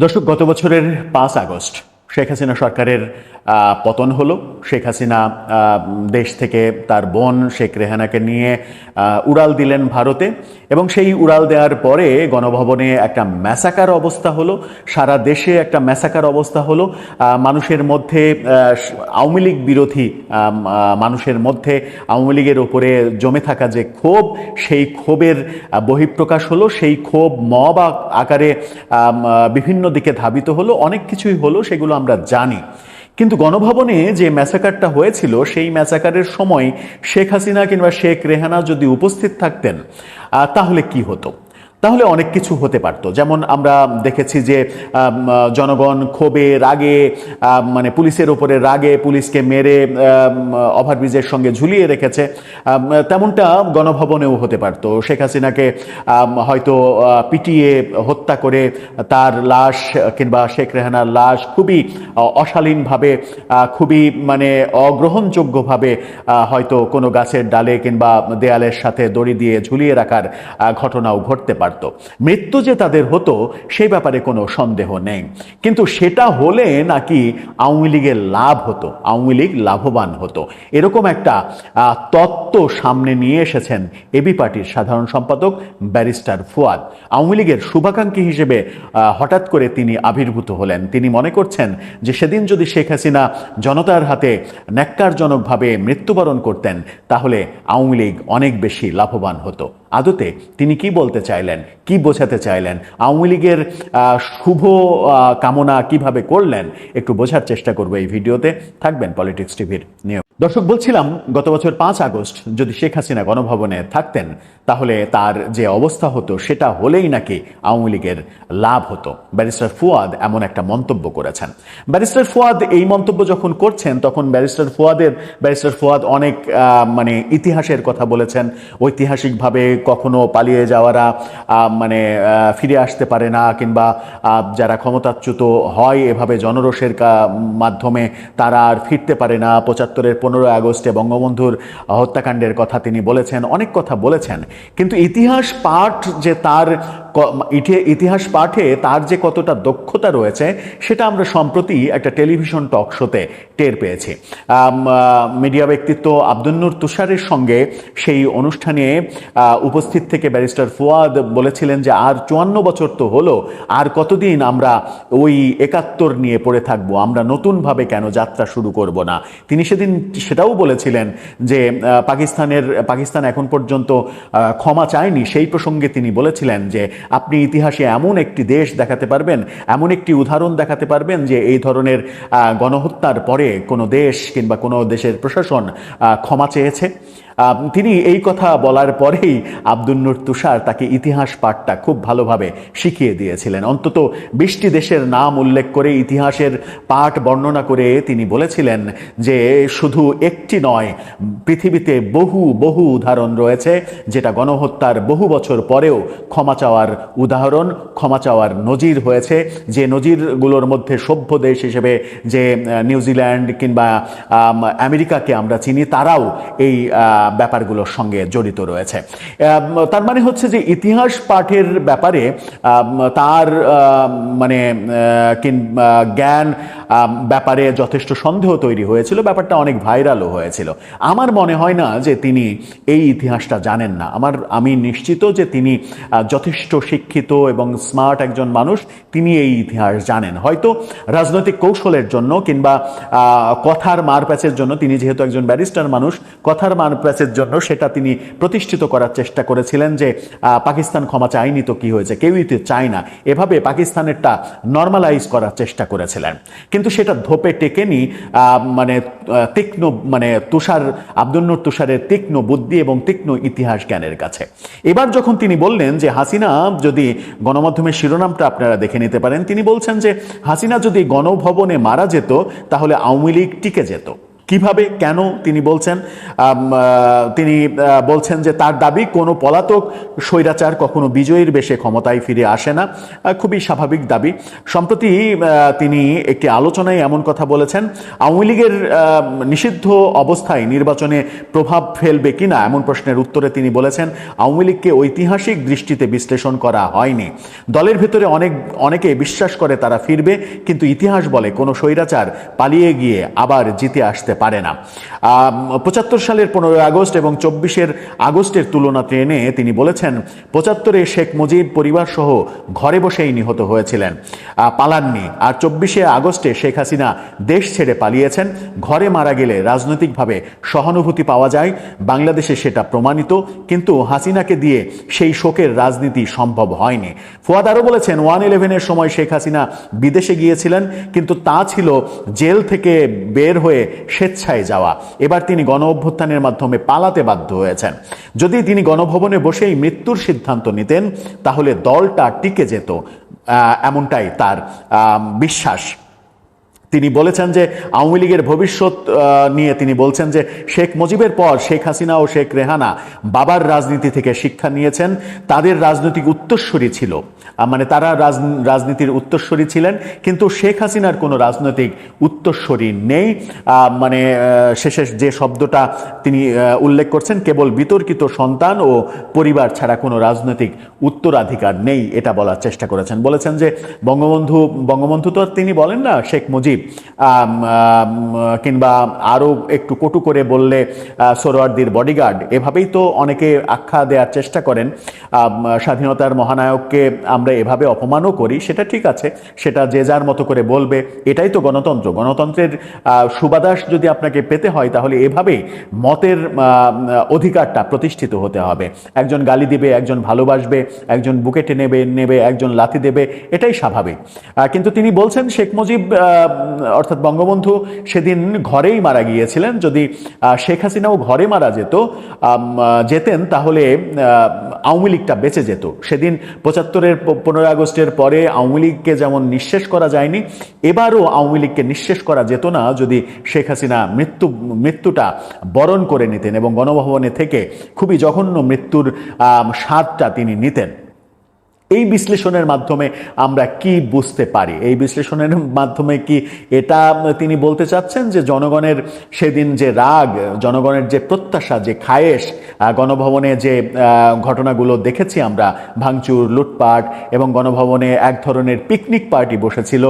দর্শক গত বছরের পাঁচ আগস্ট শেখ হাসিনা সরকারের পতন হলো। শেখ হাসিনা দেশ থেকে তার বোন শেখ রেহানাকে নিয়ে উড়াল দিলেন ভারতে এবং সেই উড়াল দেওয়ার পরে গণভবনে একটা ম্যাসাকার অবস্থা হলো, সারা দেশে একটা ম্যাসাকার অবস্থা হলো। মানুষের মধ্যে আওয়ামী লীগ বিরোধী মানুষের মধ্যে আওয়ামী লীগের ওপরে জমে থাকা যে ক্ষোভ, সেই ক্ষোভের বহিঃপ্রকাশ হলো। সেই ক্ষোভ মব আক- আকারে বিভিন্ন দিকে ধাবিত হলো। অনেক কিছুই হলো, সেগুলো আমরা জানি। কিন্তু গণভবনে যে ম্যাসাকারটা হয়েছিল, সেই ম্যাসাকারের সময় শেখ হাসিনা কিংবা শেখ রেহানা যদি উপস্থিত থাকতেন তাহলে কি হতো? তাহলে অনেক কিছু হতে পারতো। যেমন আমরা দেখেছি যে জনগণ ক্ষোভে, রাগে মানে পুলিশের ওপরে রাগে পুলিশকে মেরে ওভারব্রিজের সঙ্গে ঝুলিয়ে রেখেছে। তেমনটা গণভবনেও হতে পারতো। শেখ হাসিনাকে হয়তো পিটিয়ে হত্যা করে তার লাশ কিংবা শেখ রেহানার লাশ খুবই অশালীনভাবে খুবই মানে অগ্রহণযোগ্যভাবে হয়তো কোনো গাছের ডালে কিংবা দেয়ালের সাথে দড়ি দিয়ে ঝুলিয়ে রাখার ঘটনাও ঘটতে পারত। মৃত্যু যে তাদের হতো সেই ব্যাপারে কোনো সন্দেহ নেই। কিন্তু সেটা হলে নাকি আওয়ামী লীগের লাভ হতো, আওয়ামী লীগ লাভবান হতো। এরকম একটা তত্ত্ব সামনে নিয়ে এসেছেন এবি পার্টির সাধারণ সম্পাদক ব্যারিস্টার ফুয়াদ। আওয়ামী লীগের শুভাকাঙ্ক্ষী হিসেবে হঠাৎ করে তিনি আবির্ভূত হলেন। তিনি মনে করছেন যে সেদিন যদি শেখ হাসিনা জনতার হাতে ন্যাক্কারজনকভাবে মৃত্যুবরণ করতেন, তাহলে আওয়ামী লীগ অনেক বেশি লাভবান হতো। আদতে তিনি কি বলতে চাইলেন, কি বোঝাতে চাইলেন, আওয়ামী লীগের শুভ কামনা কীভাবে করলেন, একটু বোঝার চেষ্টা করব এই ভিডিওতে। থাকবেন পলিটিক্স টিভির নিয়ম দর্শক, বলছিলাম গত বছর পাঁচ আগস্ট যদি শেখ হাসিনা গণভবনে থাকতেন, তাহলে তার যে অবস্থা হতো, সেটা হলেই নাকি আওয়ামী লীগের লাভ হতো। ব্যারিস্টার ফুয়াদ এমন একটা মন্তব্য করেছেন। ব্যারিস্টার ফুয়াদ এই মন্তব্য যখন করছেন, তখন ব্যারিস্টার ফুয়াদের, ব্যারিস্টার ফুয়াদ অনেক মানে ইতিহাসের কথা বলেছেন, ঐতিহাসিকভাবে কখনো পালিয়ে যাওয়ারা মানে ফিরে আসতে পারে না, কিংবা যারা ক্ষমতাচ্যুত হয় এভাবে জনরোষের মাধ্যমে তারা আর ফিরতে পারে না। পঁচাত্তরের পনেরো আগস্টে বঙ্গবন্ধুর হত্যাকাণ্ডের কথা তিনি বলেছেন, অনেক কথা বলেছেন। কিন্তু ইতিহাস পাঠ যে তার ইতিহাস পাঠে তার যে কতটা দক্ষতা রয়েছে, সেটা আমরা সম্প্রতি একটা টেলিভিশন টক শোতে টের পেয়েছি। মিডিয়া ব্যক্তিত্ব আব্দুন্নুর তুষারের সঙ্গে সেই অনুষ্ঠানে উপস্থিত থেকে ব্যারিস্টার ফুয়াদ বলেছিলেন যে আর চুয়ান্ন বছর তো হলো, আর কতদিন আমরা ওই একাত্তর নিয়ে পড়ে থাকব, আমরা নতুনভাবে কেন যাত্রা শুরু করব না? তিনি সেদিন সেটাও বলেছিলেন যে পাকিস্তানের, পাকিস্তান এখন পর্যন্ত ক্ষমা চায়নি। সেই প্রসঙ্গে তিনি বলেছিলেন যে আপনি ইতিহাসে এমন একটি দেশ দেখাতে পারবেন, এমন একটি উদাহরণ দেখাতে পারবেন যে এই ধরনের গণহত্যার পরে কোনো দেশ কিংবা কোনো দেশের প্রশাসন ক্ষমা চেয়েছে। তিনি এই কথা বলার পরেই আব্দুন্নুর তুষার তাকে ইতিহাস পাঠটা খুব ভালোভাবে শিখিয়ে দিয়েছিলেন। অন্তত বিশটি দেশের নাম উল্লেখ করে ইতিহাসের পাঠ বর্ণনা করে তিনি বলেছিলেন যে শুধু একটি নয়, পৃথিবীতে বহু বহু উদাহরণ রয়েছে যেটা গণহত্যার বহু বছর পরেও ক্ষমা চাওয়ার উদাহরণ, ক্ষমা চাওয়ার নজির হয়েছে। যে নজিরগুলোর মধ্যে সভ্য দেশ হিসেবে যে নিউজিল্যান্ড কিংবা আমেরিকাকে আমরা চিনি, তারাও এই ব্যাপারগুলোর সঙ্গে জড়িত রয়েছে। তার মানে হচ্ছে যে ইতিহাস পাঠের ব্যাপারে তার মানে জ্ঞান ব্যাপারে যথেষ্ট সন্দেহ তৈরি হয়েছিল। ব্যাপারটা অনেক ভাইরালও হয়েছিল। আমার মনে হয় না যে তিনি এই ইতিহাসটা জানেন না। আমার, আমি নিশ্চিত যে তিনি যথেষ্ট শিক্ষিত এবং স্মার্ট একজন মানুষ, তিনি এই ইতিহাস জানেন। হয়তো রাজনৈতিক কৌশলের জন্য কিংবা কথার মারপ্যাচের জন্য তিনি যেহেতু একজন ব্যারিস্টার মানুষ, কথার মারপ্যাচের জন্য সেটা তিনি প্রতিষ্ঠিত করার চেষ্টা করেছিলেন যে পাকিস্তান ক্ষমা চায়নি তো কি হয়েছে? কেউই তো চায় না। এভাবে পাকিস্তানেরটা নর্মালাইজ করার চেষ্টা করেছিলেন। কিন্তু সেটা ধোপে টেকেনি মানে তীক্ষ্ণ মানে তুষার, আব্দুন্নুর তুষারের তীক্ষ্ণ বুদ্ধি এবং তীক্ষ্ণ ইতিহাস জ্ঞানের কাছে। এবার যখন তিনি বললেন যে হাসিনা যদি গণমাধ্যমের শিরোনামটা আপনারা দেখে নিতে পারেন, তিনি বলছেন যে হাসিনা যদি গণভবনে মারা যেত, তাহলে আওয়ামী লীগ টিকে যেত। কীভাবে, কেন তিনি বলছেন তিনি বলছেন যে তার দাবি, কোনো পলাতক স্বৈরাচার কখনো বিজয়ীর বেশে ক্ষমতায় ফিরে আসে না। খুবই স্বাভাবিক দাবি। সম্প্রতি তিনি একটি আলোচনায় এমন কথা বলেছেন, আওয়ামী লীগের নিষিদ্ধ অবস্থায় নির্বাচনে প্রভাব ফেলবে কিনা এমন প্রশ্নের উত্তরে তিনি বলেছেন, আওয়ামী লীগকে ঐতিহাসিক দৃষ্টিতে বিশ্লেষণ করা হয়নি। দলের ভেতরে অনেক, অনেকে বিশ্বাস করে তারা ফিরবে, কিন্তু ইতিহাস বলে কোনো স্বৈরাচার পালিয়ে গিয়ে আবার জিতে আসতে পারে না। পঁচাত্তর সালের পনেরোই আগস্ট এবং চব্বিশের আগস্টের তুলনা টেনে তিনি বলেছেন, পঁচাত্তরে শেখ মুজিব পরিবার সহ ঘরে বসেই নিহত হয়েছিলেন। পালাননি। আর চব্বিশে আগস্টে শেখ হাসিনা দেশ ছেড়ে পালিয়েছেন। ঘরে মারা গেলে রাজনৈতিকভাবে সহানুভূতি পাওয়া যায়। বাংলাদেশে সেটা প্রমাণিত। কিন্তু হাসিনাকে দিয়ে সেই শোকের রাজনীতি সম্ভব হয়নি। ফুয়াদ আরও বলেছেন, ওয়ান ইলেভেনের সময় শেখ হাসিনা বিদেশে গিয়েছিলেন। কিন্তু তা ছিল জেল থেকে বের হয়ে স্বেচ্ছায় যাওয়া। এবার তিনি গণ অভ্যুত্থানের মাধ্যমে পালাতে বাধ্য হয়েছেন। যদি তিনি গণভবনে বসেই মৃত্যুর সিদ্ধান্ত নিতেন, তাহলে দলটা টিকে যেত এমনটাই তার বিশ্বাস। তিনি বলেছেন যে আওয়ামী লীগের ভবিষ্যৎ নিয়ে তিনি বলছেন যে শেখ মুজিবের পর শেখ হাসিনা ও শেখ রেহানা বাবার রাজনীতি থেকে শিক্ষা নিয়েছেন। তাদের রাজনৈতিক উত্তরস্বরী ছিল। মানে তারা রাজ- রাজনীতির উত্তরস্বরী ছিলেন, কিন্তু শেখ হাসিনার কোনো রাজনৈতিক উত্তরস্বরী নেই। মানে শেষে যে শব্দটা তিনি উল্লেখ করছেন, কেবল বিতর্কিত সন্তান ও পরিবার ছাড়া কোনো রাজনৈতিক উত্তরাধিকার নেই, এটা বলার চেষ্টা করেছেন। বলেছেন যে বঙ্গবন্ধু বঙ্গবন্ধু তো তিনি বলেন না শেখ মুজিব। কিংবা আরও একটু কটু করে বললে আহ, সোহরাওয়ার্দীর বডিগার্ড এভাবেই তো অনেকে আখ্যা দেওয়ার চেষ্টা করেন। স্বাধীনতার মহানায়ককে আমরা এভাবে অপমানও করি সেটা ঠিক আছে সেটা যে যার মতো করে বলবে এটাই তো গণতন্ত্র। গণতন্ত্রের সুবাদাস যদি আপনাকে পেতে হয় তাহলে এভাবেই মতের অধিকারটা প্রতিষ্ঠিত হতে হবে। একজন গালি দিবে একজন ভালোবাসবে একজন বুকে টেনে নেবে নেবে একজন লাথি দেবে এটাই স্বাভাবিক। কিন্তু তিনি বলছেন শেখ মুজিব অর্থাৎ বঙ্গবন্ধু সেদিন ঘরেই মারা গিয়েছিলেন। যদি শেখ হাসিনাও ঘরে মারা যেত যেতেন, তাহলে আওয়ামী লীগটা বেঁচে যেত। সেদিন পঁচাত্তরের পনেরোই আগস্টের পরে আওয়ামী লীগকে যেমন নিঃশেষ করা যায়নি, এবারও আওয়ামী লীগকে নিঃশেষ করা যেত না যদি শেখ হাসিনা মৃত্যু, মৃত্যুটা বরণ করে নিতেন এবং গণভবনে থেকে খুবই জঘন্য মৃত্যুর স্বাদটা তিনি নিতেন। এই বিশ্লেষণের মাধ্যমে আমরা কি বুঝতে পারি? এই বিশ্লেষণের মাধ্যমে কি এটা তিনি বলতে চাচ্ছেন যে জনগণের সেদিন যে রাগ, জনগণের যে প্রত্যাশা, যে খায়েশ গণভবনে যে ঘটনাগুলো দেখেছি আমরা, ভাঙচুর, লুটপাট এবং গণভবনে এক ধরনের পিকনিক পার্টি বসেছিল,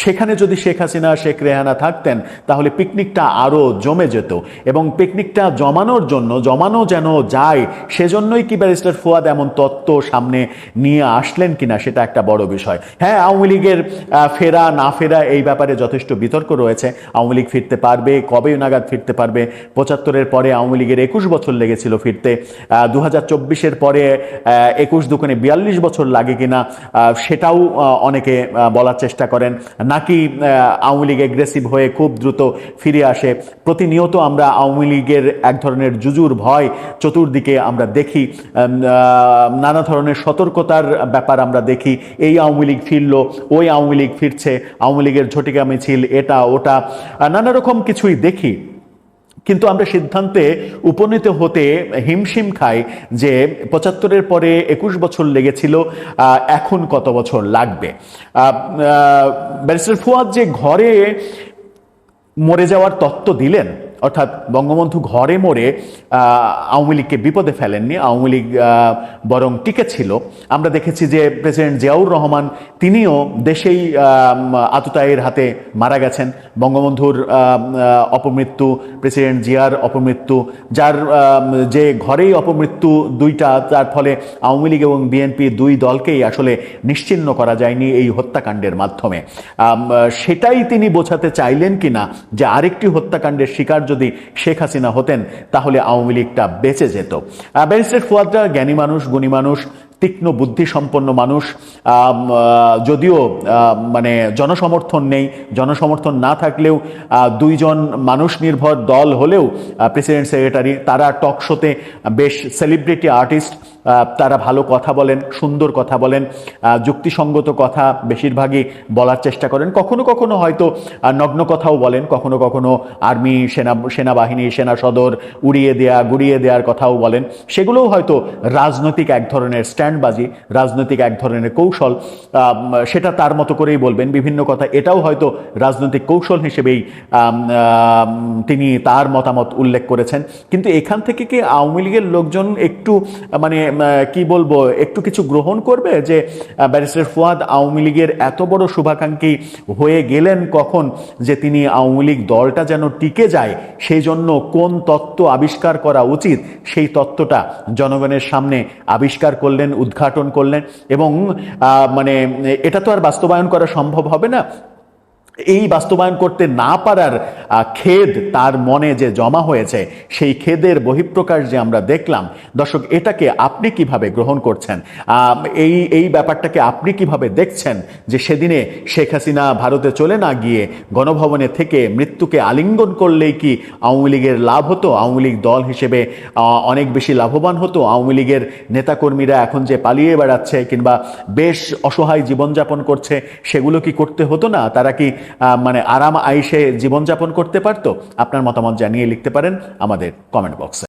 সেখানে যদি শেখ হাসিনা, শেখ রেহানা থাকতেন, তাহলে পিকনিকটা আরও জমে যেত এবং পিকনিকটা জমানোর জন্য, জমানো যেন যায়, সেজন্যই কি ব্যারিস্টার ফুয়াদ এমন তত্ত্ব সামনে নিয়ে আসলেন কিনা সেটা একটা বড় বিষয়। হ্যাঁ আওয়ামী লীগের ফেরা, না ফেরা এই ব্যাপারে যথেষ্ট বিতর্ক রয়েছে। আওয়ামী লীগ ফিরতে পারবে, কবে নাগাদ ফিরতে পারবে? পঁচাত্তরের পরে আওয়ামী লীগের একুশ বছর লেগেছিল ফিরতে। দু হাজার পরে একুশ দুখানে বিয়াল্লিশ বছর লাগে কিনা সেটাও অনেকে বলার চেষ্টা করেন। নাকি আওয়ামী লীগ এগ্রেসিভ হয়ে খুব দ্রুত ফিরে আসে? প্রতিনিয়ত আমরা আওয়ামী লীগের এক ধরনের জুজুর ভয় চতুর্দিকে আমরা দেখি। নানা ধরনের সতর্কতার ব্যাপার আমরা দেখি, এই আওয়ামী লীগ ফিরল, ওই আওয়ামী লীগ ফিরছে, আওয়ামী লীগের ঝটিকা মিছিল, এটা, ওটা নানা রকম কিছুই দেখি। কিন্তু আমরা সিদ্ধান্তে উপনীত হতে হিমশিম খাই যে পঁচাত্তরের পরে একুশ বছর লেগেছিল এখন কত বছর লাগবে? ব্যারিস্টার ফুয়াদ যে ঘরে মরে যাওয়ার তত্ত্ব দিলেন অর্থাৎ বঙ্গবন্ধু ঘরে মরে আওয়ামী লীগকে বিপদে ফেলেননি, আওয়ামী লীগ বরং টিকে ছিল। আমরা দেখেছি যে প্রেসিডেন্ট জিয়াউর রহমান তিনিও দেশেই আততায়ের হাতে মারা গেছেন। বঙ্গবন্ধুর অপমৃত্যু, প্রেসিডেন্ট জিয়ার অপমৃত্যু, যার যে ঘরেই অপমৃত্যু দুইটা, তার ফলে আওয়ামী লীগ এবং বিএনপি দুই দলকেই আসলে নিশ্চিহ্ন করা যায়নি এই হত্যাকাণ্ডের মাধ্যমে। সেটাই তিনি বোঝাতে চাইলেন কিনা যে আরেকটি হত্যাকাণ্ডের শিকার যদি শেখ হাসিনা হতেন, তাহলে আওয়ামী লীগটা বেঁচে যেত। ব্যারিস্টার ফুয়াদরা জ্ঞানী মানুষ, গুণী মানুষ, তীক্ষ্ণ বুদ্ধিসম্পন্ন মানুষ যদিও মানে জনসমর্থন নেই, জনসমর্থন না থাকলেও দুইজন মানুষ নির্ভর দল হলেও প্রেসিডেন্ট, সেক্রেটারি, তারা টকশোতে বেশ সেলিব্রিটি আর্টিস্ট তারা ভালো কথা বলেন, সুন্দর কথা বলেন যুক্তিসঙ্গত কথা বেশিরভাগই বলার চেষ্টা করেন। কখনো কখনো হয়তো নগ্ন কথাও বলেন, কখনো কখনো আর্মি, সেনা, সেনাবাহিনী, সেনা সদর উড়িয়ে দেয়া, গুড়িয়ে দেওয়ার কথাও বলেন। সেগুলোও হয়তো রাজনৈতিক এক ধরনের স্ট্যান্ডবাজি, রাজনৈতিক এক ধরনের কৌশল সেটা তার মতো করেই বলবেন, বিভিন্ন কথা। এটাও হয়তো রাজনৈতিক কৌশল হিসেবেই তিনি তার মতামত উল্লেখ করেছেন। কিন্তু এখান থেকে কি আওয়ামী লীগের লোকজন একটু মানে কি বলব, একটু কিছু গ্রহণ করবে যে ব্যারিস্টার ফুয়াদ আওয়ামী লীগের এত বড় শুভাকাঙ্ক্ষী হয়ে গেলেন কখন যে তিনি আওয়ামী লীগ দলটা যেন টিকে যায়, সেই জন্য কোন তত্ত্ব আবিষ্কার করা উচিত, সেই তত্ত্বটা জনগণের সামনে আবিষ্কার করলেন, উদ্ঘাটন করলেন এবং মানে এটা তো আর বাস্তবায়ন করা সম্ভব হবে না। এই বাস্তবায়ন করতে না পারার খেদ তার মনে যে জমা হয়েছে, সেই খেদের বহিঃপ্রকাশ যে আমরা দেখলাম, দর্শক, এটাকে আপনি কীভাবে গ্রহণ করছেন? এই এই ব্যাপারটাকে আপনি কীভাবে দেখছেন যে সেদিনে শেখ হাসিনা ভারতে চলে না গিয়ে গণভবনে থেকে মৃত্যুকে আলিঙ্গন করলেই কি আওয়ামী লীগের লাভ হতো? আওয়ামী লীগ দল হিসেবে অনেক বেশি লাভবান হতো? আওয়ামী লীগের নেতাকর্মীরা এখন যে পালিয়ে বেড়াচ্ছে কিংবা বেশ অসহায় জীবনযাপন করছে, সেগুলো কি করতে হতো না? তারা কি মানে আরাম আইসে জীবনযাপন করতে পারতো? আপনার মতামত জানিয়ে লিখতে পারেন আমাদের কমেন্ট বক্সে